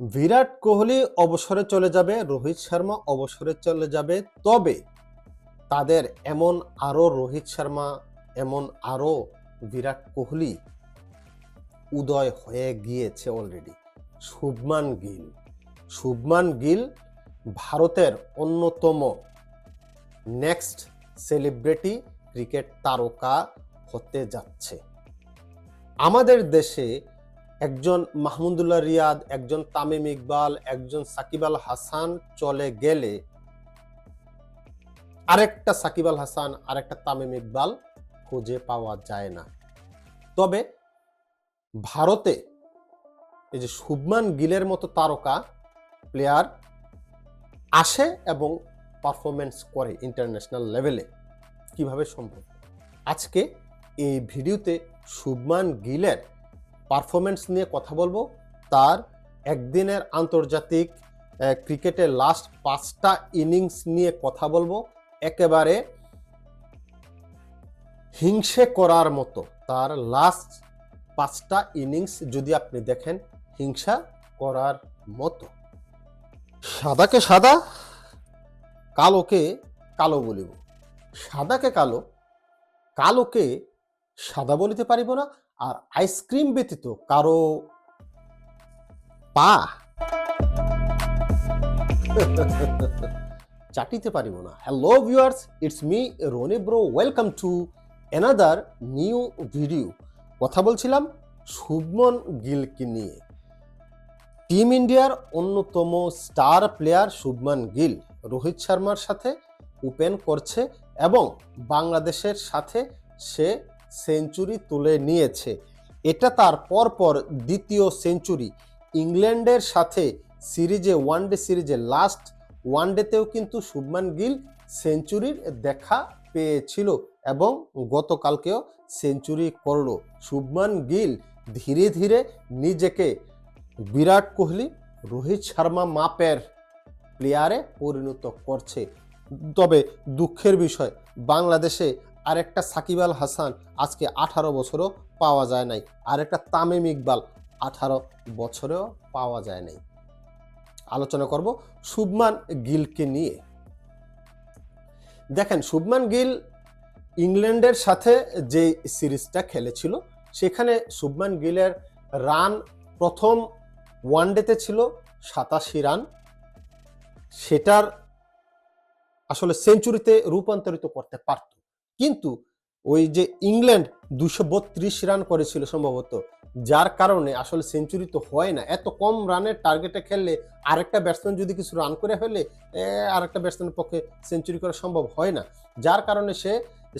বিরাট কোহলি অবসরে চলে যাবে, রোহিত শর্মা অবসরে চলে যাবে। তবে তাদের এমন আরও রোহিত শর্মা, এমন আরও বিরাট কোহলি উদয় হয়ে গিয়েছে অলরেডি শুভমান গিল। শুভমান গিল ভারতের অন্যতম নেক্সট সেলিব্রিটি ক্রিকেট তারকা হতে যাচ্ছে। আমাদের দেশে একজন মাহমুদুল্লাহ রিয়াদ, একজন তামিম ইকবাল, একজন সাকিব আল হাসান চলে গেলে আরেকটা সাকিব আল হাসান, আরেকটা তামিম ইকবাল খুঁজে পাওয়া যায় না। তবে ভারতে এই যে শুভমান গিলের মতো তারকা প্লেয়ার আসে এবং পারফরমেন্স করে ইন্টারন্যাশনাল লেভেলে কীভাবে সম্ভব? আজকে এই ভিডিওতে শুভমান গিলের পারফরমেন্স নিয়ে কথা বলব। তার একদিনের আন্তর্জাতিক ক্রিকেটের লাস্ট পাঁচটা ইনিংস নিয়ে কথা বলব। একেবারে হিংসে করার মতো তার লাস্ট পাঁচটা ইনিংস যদি আপনি দেখেন, হিংসা করার মতো। সাদাকে সাদা, কালোকে কালো বলিব। সাদাকে কালো, কালোকে সাদা বলিতে পারিব না আর আইসক্রিম ব্যতীত কারও পা চাটিতে পারিব না। Hello viewers it's me Rony bro welcome to another new video কথা বলছিলাম শুভমন গিলকে নিয়ে। টিম ইন্ডিয়ার অন্যতম স্টার প্লেয়ার শুভমান গিল রোহিত শর্মার সাথে ওপেন করছে এবং বাংলাদেশের সাথে সে সেঞ্চুরি তুলে নিয়েছে। এটা তার পরপর দ্বিতীয় সেঞ্চুরি। ইংল্যান্ডের সাথে সিরিজে ওয়ানডে সিরিজে লাস্ট ওয়ানডেতেও কিন্তু শুভমান গিল সেঞ্চুরির দেখা পেয়েছিল এবং গতকালকেও সেঞ্চুরি করল। শুভমান গিল ধীরে ধীরে নিজেকে বিরাট কোহলি, রোহিত শর্মা মাপের প্লেয়ারে পরিণত করছে। তবে দুঃখের বিষয়, বাংলাদেশে আরেকটা সাকিব আল হাসান আজকে আঠারো বছরও পাওয়া যায় নাই। আর একটা তামিম ইকবাল আঠারো বছরেও পাওয়া যায় নাই। আলোচনা করব শুভমান গিলকে নিয়ে। দেখেন, শুভমান গিল ইংল্যান্ডের সাথে যে সিরিজটা খেলেছিল, সেখানে শুভমান গিলের রান প্রথম ওয়ানডেতে ছিল সাতাশি রান। সেটার আসলে সেঞ্চুরিতে রূপান্তরিত করতে পারত। কিন্তু ওই যে ইংল্যান্ড দুশো বত্রিশ রান করেছিল সম্ভবত, যার কারণে আসলে সেঞ্চুরি তো হয় না। এত কম রানের টার্গেটে খেললে আরেকটা ব্যাটসম্যান যদি কিছু রান করে ফেলে আরেকটা ব্যাটসম্যানের পক্ষে সেঞ্চুরি করা সম্ভব হয় না। যার কারণে সে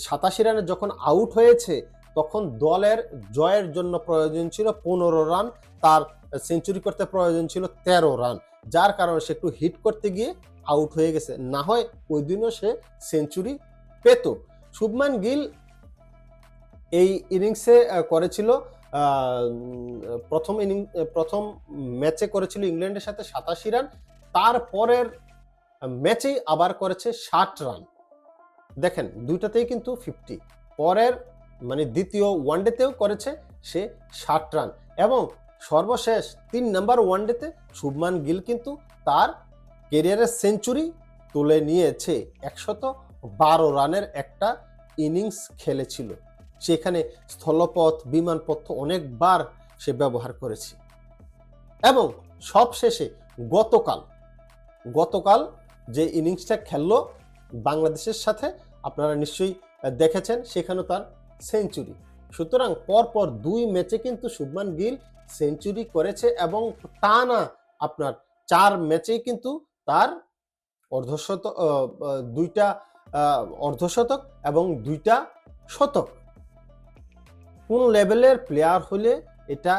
সাতাশি রানে যখন আউট হয়েছে, তখন দলের জয়ের জন্য প্রয়োজন ছিল পনেরো রান, তার সেঞ্চুরি করতে প্রয়োজন ছিল তেরো রান। যার কারণে সে একটু হিট করতে গিয়ে আউট হয়ে গেছে। না হয় ওই দিনও সে সেঞ্চুরি পেত। শুভমান গিল এই ইনিংসে করেছিল প্রথম ইনিং, প্রথম ম্যাচে করেছিল ইংল্যান্ডের সাথে সাতাশি রান তারপরের ম্যাচেই আবার করেছে ষাট রান। দেখেন, দুইটাতেই কিন্তু ফিফটি পরের মানে দ্বিতীয় ওয়ানডেতেও করেছে সে ষাট রান। এবং সর্বশেষ তিন নাম্বার ওয়ানডেতে শুভমান গিল কিন্তু তার কেরিয়ারের সেঞ্চুরি তুলে নিয়েছে। একশত বারো রানের একটা ইনিংস খেলেছিল সেখানে স্থলপথ, বিমানপথ অনেকবার সে ব্যবহার করেছে। এবং সবশেষে গতকাল গতকাল যে ইনিংসটা খেললো বাংলাদেশের সাথে, আপনারা নিশ্চয়ই দেখেছেন, সেখানেও তার সেঞ্চুরি। সুতরাং পরপর দুই ম্যাচে কিন্তু শুভমান গিল সেঞ্চুরি করেছে এবং টানা আপনার চার ম্যাচেই কিন্তু তার অর্ধশত দুইটা অর্ধশতক এবং দুইটা শতক। কোন লেভেলের প্লেয়ার হলে এটা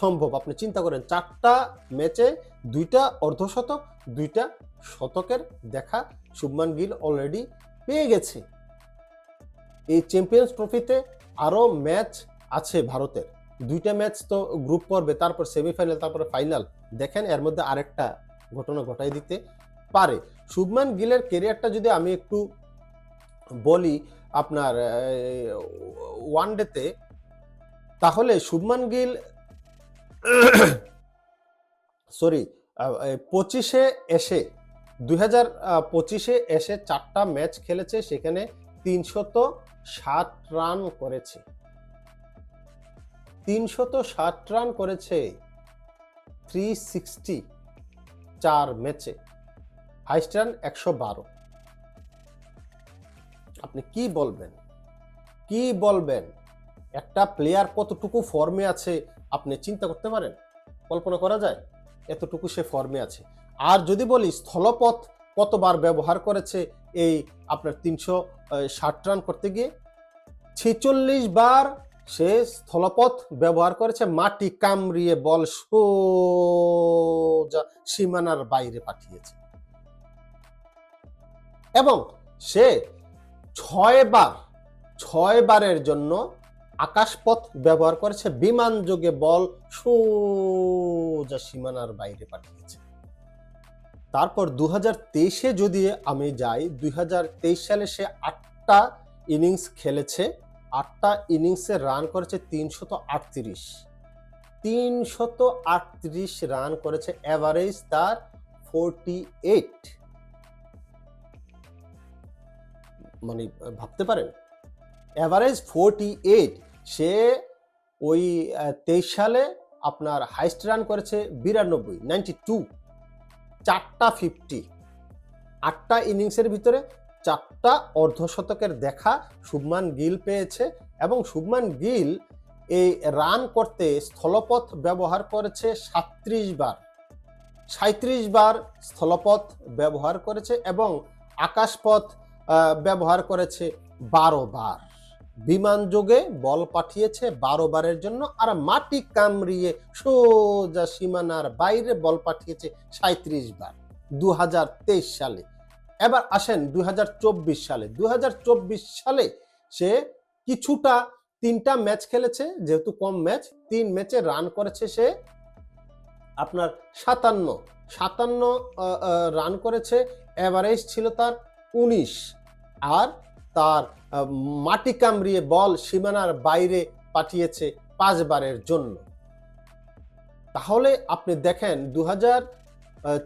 সম্ভব? আপনি চিন্তা করেন, চারটা ম্যাচে দুইটা অর্ধশতক, দুইটা শতকের দেখা শুভমান গিল অলরেডি পেয়ে গেছে। এই চ্যাম্পিয়ন্স ট্রফিতে আরও ম্যাচ আছে ভারতের। দুইটা ম্যাচ তো গ্রুপ পর্বে তারপর সেমিফাইনাল তারপরে ফাইনাল দেখেন, এর মধ্যে আরেকটা ঘটনা ঘটাই দিতে পারে। শুভমান গিলের কেরিয়ারটা যদি আমি একটু বলি আপনার ওয়ান ডেতে তাহলে শুভমান গিল সরি পঁচিশে এসে, দুই হাজার পঁচিশে এসে চারটা ম্যাচ খেলেছে, সেখানে তিনশত ষাট রান করেছে। তিনশত ষাট রান করেছে থ্রি সিক্সটি চার ম্যাচে হাইস্ট রান একশো বারো। আপনি কি বলবেন? কি বলবেন? একটা প্লেয়ার কতটুকু ফর্মে আছে আপনি চিন্তা করতে পারেন? কল্পনা করা যায়? এতটুকু সে ফর্মে আছে। আর যদি বলি স্থলপথ কতবার ব্যবহার করেছে এই আপনার তিনশো ষাট রান করতে গিয়ে? ছেচল্লিশ বার সে স্থলপথ ব্যবহার করেছে, মাটি কামড়িয়ে বল সোজা সীমানার বাইরে পাঠিয়েছে। এবং সে ছয় বার ছয় বারের জন্য আকাশপথ ব্যবহার করেছে বিমান যোগে বল সোজা সীমানার বাইরে পাঠিয়েছে। তারপর দু হাজার তেইশে যদি আমি যাই দুই হাজার তেইশ সালে সে আটটা ইনিংস খেলেছে, আটটা ইনিংসে রান করেছে তিনশত আটত্রিশ। তিনশত আটত্রিশ রান করেছে অ্যাভারেজ তার ফোরটি এইট। মানে ভাবতে পারেন। অ্যাভারেজ ফোরটি এইট সে ওই তেইশ সালে আপনার হাইস্ট রান করেছে বিরানব্বই নাইনটি টু চারটা ফিফটি আটটা ইনিংসের ভিতরে চারটা অর্ধশতকের দেখা শুভমান গিল পেয়েছে এবং শুভমান গিল এই রান করতে স্থলপথ ব্যবহার করেছে সাত্রিশ বার। সাঁত্রিশ বার স্থলপথ ব্যবহার করেছে এবং আকাশপথ ব্যবহার করেছে বারো বার। বিমান যোগে বল পাঠিয়েছে বারো বারের জন্য আর মাটি কামড়িয়ে সোজা সীমানার বাইরে বল পাঠিয়েছে সাঁত্রিশ বার দু হাজার তেইশ সালে। এবার আসেন দুই হাজার চব্বিশ সালে। দু হাজার চব্বিশ সালে সে কিছুটা তিনটা ম্যাচ খেলেছে, যেহেতু কম ম্যাচ, তিন ম্যাচে রান করেছে সে আপনার সাতান্ন। সাতান্ন রান করেছে অ্যাভারেজ ছিল তার উনিশ আর তার মাটি কামড়িয়ে বল সীমানার বাইরে পাঠিয়েছে পাঁচবারের জন্য। তাহলে আপনি দেখেন দু হাজার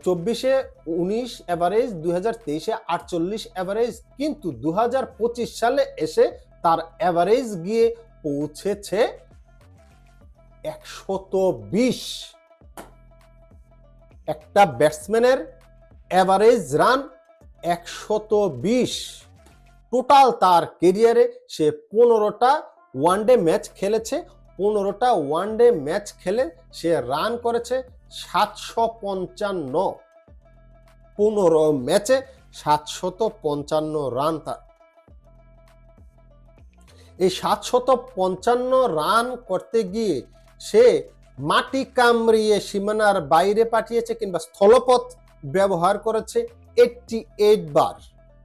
চব্বিশে উনিশ অ্যাভারেজ দু হাজার তেইশে আটচল্লিশ অ্যাভারেজ কিন্তু দু হাজার পঁচিশ সালে এসে তার অ্যাভারেজ গিয়ে পৌঁছেছে একশত বিশ। একটা ব্যাটসম্যানের অ্যাভারেজ রান একশত বিশ। টোটাল তার কেরিয়ারে সে পনেরোটা ওয়ানডে ম্যাচ খেলেছে, পনেরোটা ওয়ানডে ম্যাচ খেলে সে রান করেছে সাতশো পঞ্চান্ন। পনেরো ম্যাচে সাতশত পঞ্চান্ন রান তার। এই সাতশত পঞ্চান্ন রান করতে গিয়ে সে মাটি কামড়িয়ে সীমানার বাইরে পাঠিয়েছে কিংবা স্থলপথ ব্যবহার করেছে। এইটটি এইট বার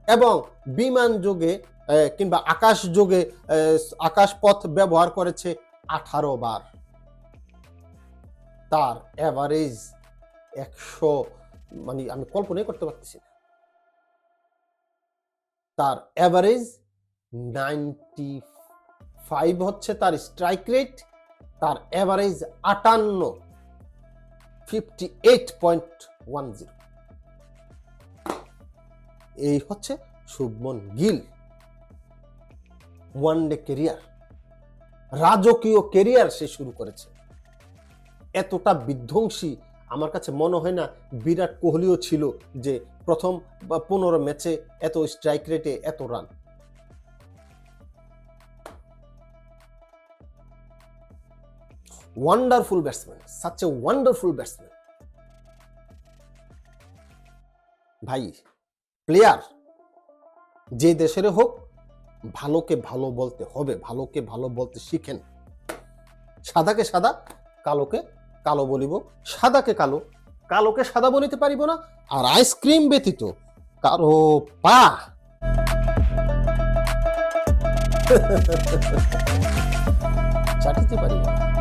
এবং বিমান যোগে কিংবা আকাশ যোগে আহ, আকাশপথ ব্যবহার করেছে আঠারো বার। তার অ্যাভারেজ একশো মানে আমি কল্পনাই করতে পারতেছি না। তার অ্যাভারেজ নাইনটি ফাইভ হচ্ছে তার স্ট্রাইক রেট তার অ্যাভারেজ আটান্ন fifty eight point one zero এই হচ্ছে Shubman Gill. One day career রাজকীয় কেরিয়ার সে শুরু করেছে। এতটা বিধ্বংসী, আমার কাছে মনে হয় না বিরাট কোহলিও ছিল যে প্রথম পনেরো ম্যাচে এত স্ট্রাইক রেটে এত run wonderful batsman such a wonderful batsman ভাই প্লেয়ার যে দেশের হোক, ভালোকে ভালো বলতে হবে, ভালোকে ভালো বলতে শিখেন। সাদাকে সাদা, কালোকে কালো বলিব। সাদাকে কালো, কালোকে সাদা বলিতে পারিব না। আর আইসক্রিম ব্যতীত কারও পা। চাটিতে পারিব না।